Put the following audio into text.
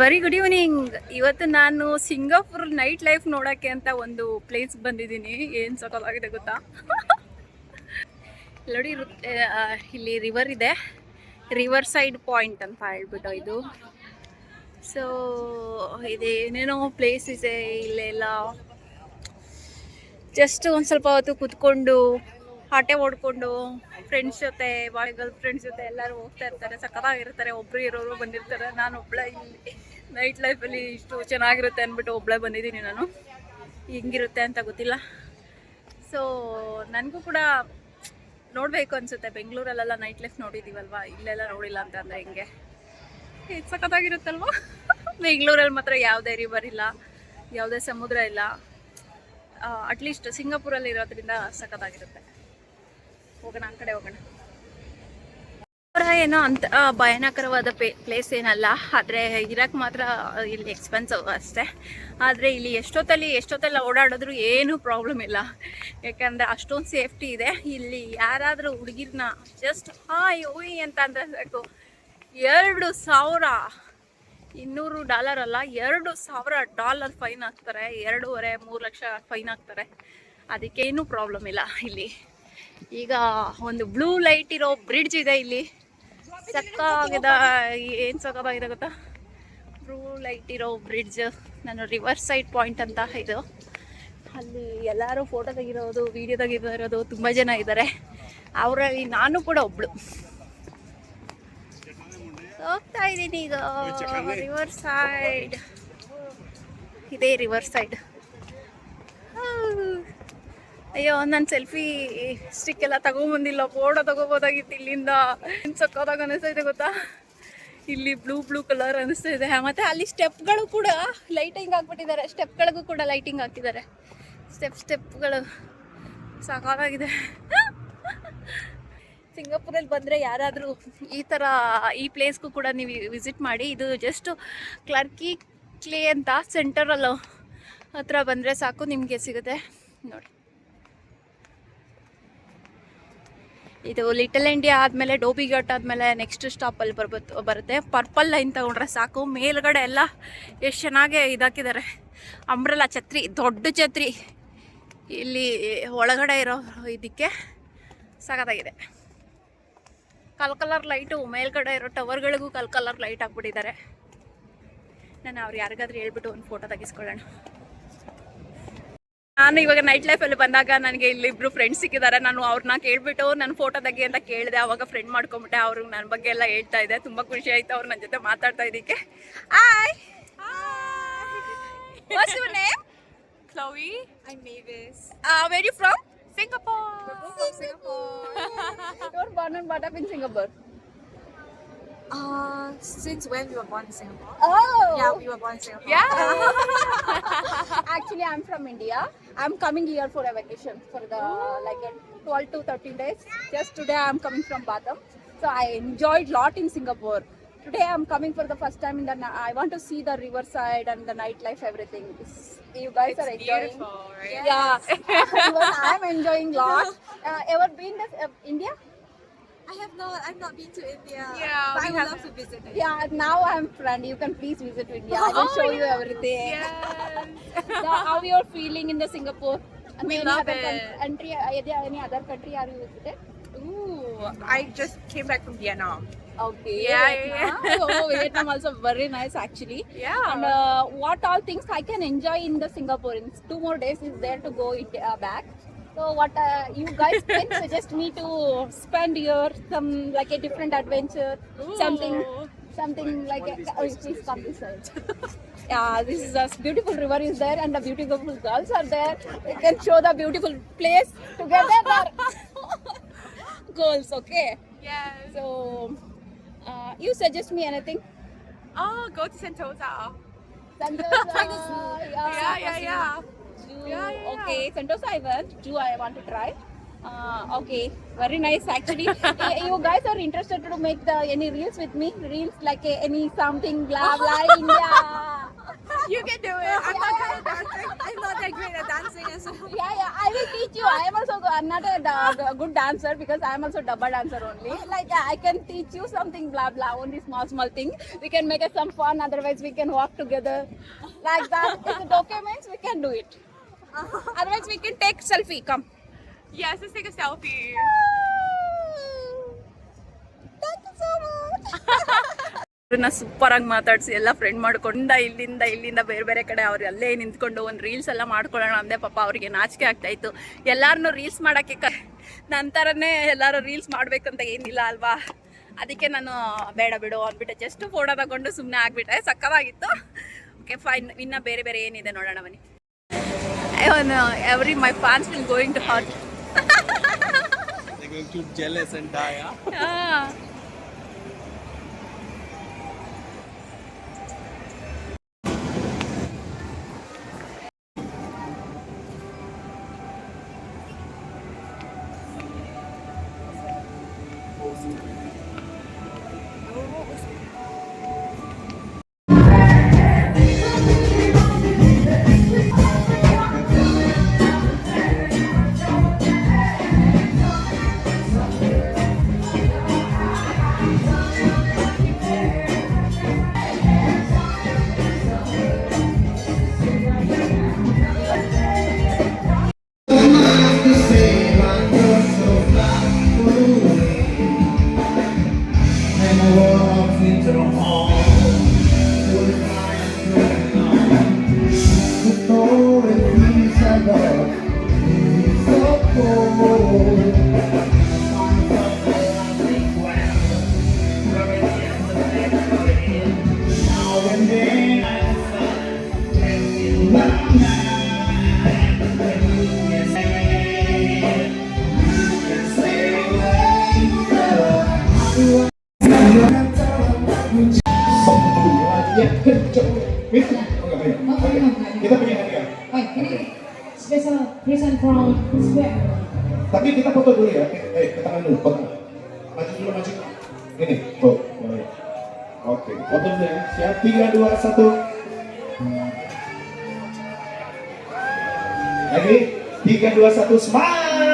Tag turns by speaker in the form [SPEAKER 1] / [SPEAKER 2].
[SPEAKER 1] Very good evening ಇವತ್ತು ನಾನು Singapore night life ನೋಡೋಕ್ಕೆ ಅಂತ ಒಂದು ಪ್ಲೇಸ್ ಬಂದಿದ್ದೀನಿ. ಏನು ಸಕಲಾಗಿದೆ ಗೊತ್ತಾ? ನೋಡಿ ಇಲ್ಲಿ ರಿವರ್ ಇದೆ. ರಿವರ್ ಸೈಡ್ ಪಾಯಿಂಟ್ ಅಂತ ಹೇಳ್ಬಿಟ್ಟು ಇದು. ಸೊ ಇದೇನೇನೋ ಪ್ಲೇಸ್ ಇದೆ, ಇಲ್ಲೆಲ್ಲ. ಜಸ್ಟ್ ಒಂದು ಸ್ವಲ್ಪ ಹೊತ್ತು ಕೂತ್ಕೊಂಡು ಆಟೆ ಓಡ್ಕೊಂಡು ಫ್ರೆಂಡ್ಸ್ ಜೊತೆ ಬಾಯ್ ಗರ್ಲ್ ಫ್ರೆಂಡ್ಸ್ ಜೊತೆ ಎಲ್ಲರೂ ಹೋಗ್ತಾ ಇರ್ತಾರೆ. ಸಖತ್ತಾಗಿರ್ತಾರೆ. ಒಬ್ಬರು ಇರೋರು ಬಂದಿರ್ತಾರೆ. ನಾನು ಒಬ್ಳೆ ಇಲ್ಲಿ ನೈಟ್ ಲೈಫಲ್ಲಿ ಇಷ್ಟು ಚೆನ್ನಾಗಿರುತ್ತೆ ಅಂದ್ಬಿಟ್ಟು ಒಬ್ಳೆ ಬಂದಿದ್ದೀನಿ ನಾನು. ಹೆಂಗಿರುತ್ತೆ ಅಂತ ಗೊತ್ತಿಲ್ಲ. ಸೊ ನನಗೂ ಕೂಡ ನೋಡಬೇಕು ಅನಿಸುತ್ತೆ. ಬೆಂಗಳೂರಲ್ಲೆಲ್ಲ ನೈಟ್ ಲೈಫ್ ನೋಡಿದ್ದೀವಲ್ವಾ ಇಲ್ಲೆಲ್ಲ ನೋಡಿಲ್ಲ ಅಂತ ಹೆಂಗೆ ಹಿಂಗೆ? ಇದು ಸಖತ್ತಾಗಿರುತ್ತಲ್ವಾ? ಬೆಂಗಳೂರಲ್ಲಿ ಮಾತ್ರ ಯಾವುದೇ ರಿವರ್ ಇಲ್ಲ ಯಾವುದೇ ಸಮುದ್ರ ಇಲ್ಲ. ಅಟ್ಲೀಸ್ಟ್ ಸಿಂಗಾಪುರಲ್ಲಿ ಇರೋದ್ರಿಂದ ಸಖತ್ತಾಗಿರುತ್ತೆ. ಹೋಗೋಣ ಕಡೆ ಹೋಗೋಣ. ಏನೋ ಅಂತ ಭಯಾನಕರವಾದ ಪ್ಲೇಸ್ ಏನಲ್ಲ, ಆದರೆ ಇರಕ್ಕೆ ಮಾತ್ರ ಇಲ್ಲಿ ಎಕ್ಸ್ಪೆನ್ಸಿವ್ ಅಷ್ಟೇ. ಆದರೆ ಇಲ್ಲಿ ಎಷ್ಟೊತ್ತಲ್ಲಿ ಎಷ್ಟೊತ್ತಲ್ಲಿ ಓಡಾಡಿದ್ರು ಏನೂ ಪ್ರಾಬ್ಲಮ್ ಇಲ್ಲ. ಯಾಕಂದರೆ ಅಷ್ಟೊಂದು ಸೇಫ್ಟಿ ಇದೆ. ಇಲ್ಲಿ ಯಾರಾದರೂ ಹುಡುಗಿರ್ನ ಜಸ್ಟ್ ಹಾಯ್ ಓಯ್ ಅಂತ ಅಂದರೆ ಸಾಕು. ಎರಡು ಸಾವಿರ ಇನ್ನೂರು ಡಾಲರ್ ಅಲ್ಲ, ಎರಡು ಸಾವಿರ ಡಾಲರ್ ಫೈನ್ ಹಾಕ್ತಾರೆ. ಎರಡೂವರೆ, ಮೂರು ಲಕ್ಷ ಫೈನ್ ಹಾಕ್ತಾರೆ. ಅದಕ್ಕೇನು ಪ್ರಾಬ್ಲಮ್ ಇಲ್ಲ ಇಲ್ಲಿ. ಈಗ ಒಂದು ಬ್ಲೂ ಲೈಟ್ ಇರೋ ಬ್ರಿಡ್ಜ್ ಇದೆ ಇಲ್ಲಿ. ಸಕ್ಕಾಗಿದೆ ಏನು ಸೊಗಬಾಗಿದೆ ಗೊತ್ತಾ? ಬ್ಲೂ ಲೈಟ್ ಇರೋ ಬ್ರಿಡ್ಜ್ ನಾನು ರಿವರ್ ಸೈಡ್ ಪಾಯಿಂಟ್ ಅಂತ ಇದು. ಅಲ್ಲಿ ಎಲ್ಲರೂ ಫೋಟೋ ತೆಗಿರೋದು ವಿಡಿಯೋ ತೆಗಿರೋದು ತುಂಬ ಜನ ಇದ್ದಾರೆ. ಅವರಲ್ಲಿ ನಾನು ಕೂಡ ಒಬ್ಳು. ಹೋಗ್ತಾ ಇದ್ದೀನಿ ಈಗ. ರಿವರ್ ಸೈಡ್ ಇದೇ ರಿವರ್ ಸೈಡ್ ಅಯ್ಯೋ, ನಾನು ಸೆಲ್ಫಿ ಸ್ಟಿಕ್ ಎಲ್ಲ ತಗೊಂಬಂದಿಲ್ಲ ಫೋಟೋ ತಗೋಬೋದಾಗಿತ್ತು ಇಲ್ಲಿಂದ. ಸಕ್ಕದಾಗ ಅನಿಸ್ತಾ ಇದೆ ಗೊತ್ತಾ? ಇಲ್ಲಿ ಬ್ಲೂ ಬ್ಲೂ ಕಲರ್ ಅನಿಸ್ತಾ ಇದೆ. ಮತ್ತೆ ಅಲ್ಲಿ ಸ್ಟೆಪ್ಗಳು ಕೂಡ ಲೈಟಿಂಗ್ ಹಾಕ್ಬಿಟ್ಟಿದ್ದಾರೆ ಸ್ಟೆಪ್ಗಳಿಗೂ ಕೂಡ ಲೈಟಿಂಗ್ ಹಾಕಿದ್ದಾರೆ ಸ್ಟೆಪ್ ಸ್ಟೆಪ್ಗಳು ಸಾಕಾಗಿದೆ ಸಿಂಗಾಪುರಲ್ಲಿ ಬಂದರೆ ಯಾರಾದರೂ ಈ ಥರ ಈ ಪ್ಲೇಸ್ಗೂ ಕೂಡ ನೀವು ವಿಸಿಟ್ ಮಾಡಿ. ಇದು ಜಸ್ಟ್ ಕ್ಲರ್ಕಿ ಕ್ಲೇ ಅಂತ ಸೆಂಟರಲ್ಲೋ ಹತ್ರ ಬಂದರೆ ಸಾಕು, ನಿಮಗೆ ಸಿಗುತ್ತೆ. ನೋಡಿ. ಇದು ಲಿಟಲ್ ಇಂಡಿಯಾ ಆದಮೇಲೆ ಡೋಬಿ ಘಾಟ್ ಆದಮೇಲೆ ನೆಕ್ಸ್ಟ್ ಸ್ಟಾಪಲ್ಲಿ ಬರ್ಬೋದು ಬರುತ್ತೆ. ಪರ್ಪಲ್ ಲೈನ್ ತಗೊಂಡ್ರೆ ಸಾಕು. ಮೇಲ್ಗಡೆ ಎಲ್ಲ ಎಷ್ಟು ಚೆನ್ನಾಗೆ ಇದಾಕಿದ್ದಾರೆ ಅಂಬ್ರೆಲ್ಲ ಛತ್ರಿ, ದೊಡ್ಡ ಛತ್ರಿ. ಇಲ್ಲಿ ಒಳಗಡೆ ಇರೋ ಇದಕ್ಕೆ ಸಾಕಾಗಿದೆ. ಕಲ್ ಕಲರ್ ಲೈಟು ಮೇಲ್ಗಡೆ ಇರೋ ಟವರ್ಗಳಿಗೂ ಕಲ್ ಕಲರ್ ಲೈಟ್ ಹಾಕ್ಬಿಟ್ಟಿದ್ದಾರೆ. ನಾನು ಅವ್ರು ಯಾರಿಗಾದ್ರೂ ಹೇಳ್ಬಿಟ್ಟು ಒಂದು ಫೋಟೋ ತೆಗಿಸ್ಕೊಳ್ಳೋಣ. ನಾನು ಇವಾಗ ನೈಟ್ ಲೈಫಲ್ಲಿ ಬಂದಾಗ ನನಗೆ ಇಲ್ಲಿ ಇಬ್ರು ಫ್ರೆಂಡ್ಸ್ ಸಿಕ್ಕಿದ್ದಾರೆ. ನಾನು ಅವ್ರನ್ನ ಕೇಳ್ಬಿಟ್ಟು ನನ್ನ ಫೋಟೋ ತೆಗಿ ಅಂತ ಕೇಳಿದೆ. ಅವಾಗ ಫ್ರೆಂಡ್ ಮಾಡ್ಕೊಂಬಿಟ್ಟೆ ಅವ್ರಿಗೆ ನನ್ನ ಬಗ್ಗೆ ಎಲ್ಲ ಹೇಳ್ತಾ ಇದ್ದೆ. ತುಂಬ ಖುಷಿ ಆಯ್ತು. ಅವ್ರು ನನ್ನ ಜೊತೆ ಮಾತಾಡ್ತಾ ಇದಕ್ಕೆ hi What's your name
[SPEAKER 2] Chloe. I'm Mavis.
[SPEAKER 1] Where you from
[SPEAKER 2] Singapore.
[SPEAKER 1] from Singapore. You're born and brought up in Singapore.
[SPEAKER 2] Uh, since when we were born in Singapore?
[SPEAKER 1] Oh.
[SPEAKER 2] Yeah, we were born in Singapore. Yeah.
[SPEAKER 1] Actually, I'm from India. I'm coming here for a vacation for the like a 12 to 13 days. Just today, I'm coming from Batam. So I enjoyed lot in Singapore. Today, I'm coming for the first time in the. na- I want to see the riverside and the nightlife, everything. It's- you guys are enjoying.
[SPEAKER 2] Beautiful, right?
[SPEAKER 1] Yeah, Even I'm enjoying lot. Uh, ever been to uh, India?
[SPEAKER 2] I have not. I've not been to India.
[SPEAKER 3] Yeah,
[SPEAKER 2] but I would
[SPEAKER 3] have-
[SPEAKER 2] love to visit it.
[SPEAKER 1] Yeah, now I'm friend. You can please visit India. I will
[SPEAKER 3] Oh,
[SPEAKER 1] show you everything.
[SPEAKER 3] Yes.
[SPEAKER 1] Now, how you're feeling in the Singapore? I
[SPEAKER 3] We
[SPEAKER 1] any
[SPEAKER 3] love
[SPEAKER 1] other
[SPEAKER 3] it.
[SPEAKER 1] country? Are there any other country are you visited?
[SPEAKER 3] Ooh, I just came back from Vietnam.
[SPEAKER 1] Okay.
[SPEAKER 3] Yeah,
[SPEAKER 1] Vietnam. oh, Vietnam also very nice actually.
[SPEAKER 3] Yeah.
[SPEAKER 1] And uh, what all things I can enjoy in the Singapore? In two more days is there to go it, uh, back. So what uh, you guys can suggest me to spend your some like a different adventure, something something like a, oh, please come this side. yeah, this is a beautiful river is there and the beautiful girls are there. We can show the beautiful place together. Girls, okay.
[SPEAKER 3] Yes.
[SPEAKER 1] So, uh, you suggest me anything?
[SPEAKER 3] Oh, go to Sentosa.
[SPEAKER 1] Sentosa,
[SPEAKER 3] Yeah, yeah, yeah. Yeah, yeah,
[SPEAKER 1] Okay, Sentosa I went. Zoo I want to try. Uh, okay, very nice actually. Eh, you guys are interested to make the any reels with me? Reels like eh, any something blah blah India.
[SPEAKER 3] You can do it. I'm not good at dancing.
[SPEAKER 2] I'm not that great at dancing as well.
[SPEAKER 1] Yeah, yeah. I will teach you. I am also I'm not a good dancer because I am also double dancer only. Like I can teach you something blah blah. Only small small thing. We can make it some fun. Otherwise we can walk together like that. if it okay means we can do it. Otherwise we can take selfie. Come.
[SPEAKER 3] Yes, let's take a selfie.
[SPEAKER 1] Thank you so much. ಅವ್ರನ್ನ super ಆಗಿ ಮಾತಾಡಿಸಿ ಎಲ್ಲ friend ಮಾಡ್ಕೊಂಡ ಇಲ್ಲಿಂದ ಇಲ್ಲಿಂದ ಬೇರೆ ಬೇರೆ ಕಡೆ ಅವ್ರು ಅಲ್ಲೇ ನಿಂತ್ಕೊಂಡು ಒಂದು ರೀಲ್ಸ್ ಎಲ್ಲ ಮಾಡ್ಕೊಳ್ಳೋಣ ಅಂದೆ ಪಾಪ ಅವ್ರಿಗೆ ನಾಚಿಕೆ ಆಗ್ತಾಯಿತ್ತು ಎಲ್ಲರನ್ನೂ ರೀಲ್ಸ್ ಮಾಡೋಕ್ಕೆ ಕ ನಂತರನೇ ಎಲ್ಲರೂ ರೀಲ್ಸ್ ಮಾಡಬೇಕಂತ ಏನಿಲ್ಲ ಅಲ್ವಾ ಅದಕ್ಕೆ ನಾನು ಬೇಡ ಬಿಡು ಅಂದ್ಬಿಟ್ಟೆ ಜಸ್ಟ್ ಫೋಟೋ ತಗೊಂಡು ಸುಮ್ಮನೆ ಆಗಿಬಿಟ್ಟೆ ಸಕ್ಕತ್ತಾಗಿತ್ತು ಓಕೆ ಫೈನ್ ಇನ್ನು ಬೇರೆ ಬೇರೆ ಏನಿದೆ ನೋಡೋಣ ಬನ್ನಿ
[SPEAKER 4] Oh, I don't know. Every my fans will going to hurt. They're going to jealous and die. Huh? Yeah.
[SPEAKER 5] Ya, Kita kita punya hadiah.
[SPEAKER 6] Wait, ini special present from Square.
[SPEAKER 5] Tapi kita foto dulu ya. Eh, eh ke tangan dulu, foto. Maju dulu, maju. Ini, tuh. Oke, foto dulu ya. Siap, tiga, dua, satu. Lagi, tiga, dua, satu, smile.